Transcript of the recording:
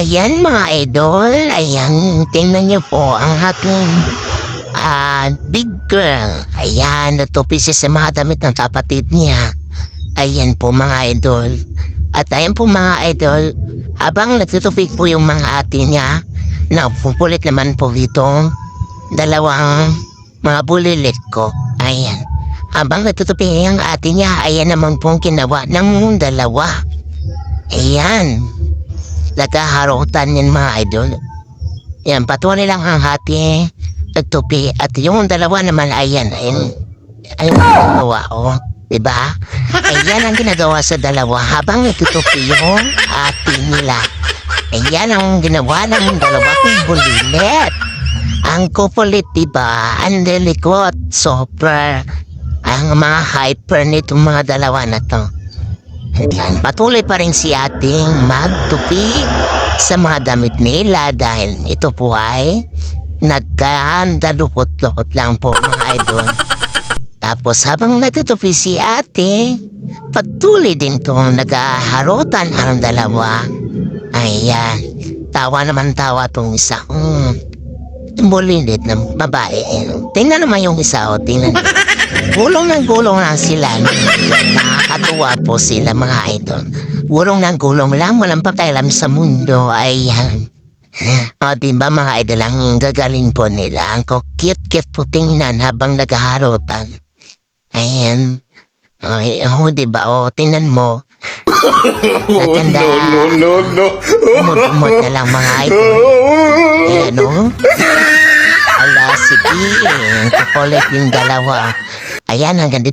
ayan mga idol. Ayan, tingnan niyo po ang aking ah, big girl. Ayan, natupi siya sa mga damit ng kapatid niya. Ayan po mga idol. At ayan po mga idol, habang nagtutupik po yung mga ate niya, napupulit naman po dito dalawang mga bulilit ko. Ayan. Habang natutupik yung ate niya, ayan naman pong ginawa ng dalawa. Ayan. Nagkaharutan yan mga idol. Yan, patuloy lang ang hati. Nagtupi. At yung dalawa naman, ayan. Ayan. Ayun ang ginagawa, oh. Diba? Ayan ang ginagawa sa dalawa habang natutupi yung ate nila. Ayan ang ginawa ng dalawa kong bulilit. Ang kupulit, diba? Ang delikot. Super. Ang mga hyper nitong mga dalawa na to. Patuloy pa rin si ating magtupi sa mga damit nila dahil ito po ay nagkandalukot-lukot lang po mga idol. Tapos habang natutupi si ate, patuloy din itong naghaharutan ang dalawa. Ayan, tawa naman tawa tong isa. Mm, bulilit ng babae. Tingnan naman yung isa o, tingnan. Gulong ng gulong lang sila. Nakakatuwa po sila mga idol. Gulong ng gulong lang, walang pakialam sa mundo. Ayan. O, diba mga idol, ang gagaling po nila. Ang cute-cute po tingnan habang naghaharutan. Ayan. Ay, oh, diba? O, tingnan mo. Natanda. no, no, no. Umot-umot na lang mga idol. Ayan, o. Ala, sige. Ang kukulit yung dalawa. Ayan, hanggang dito.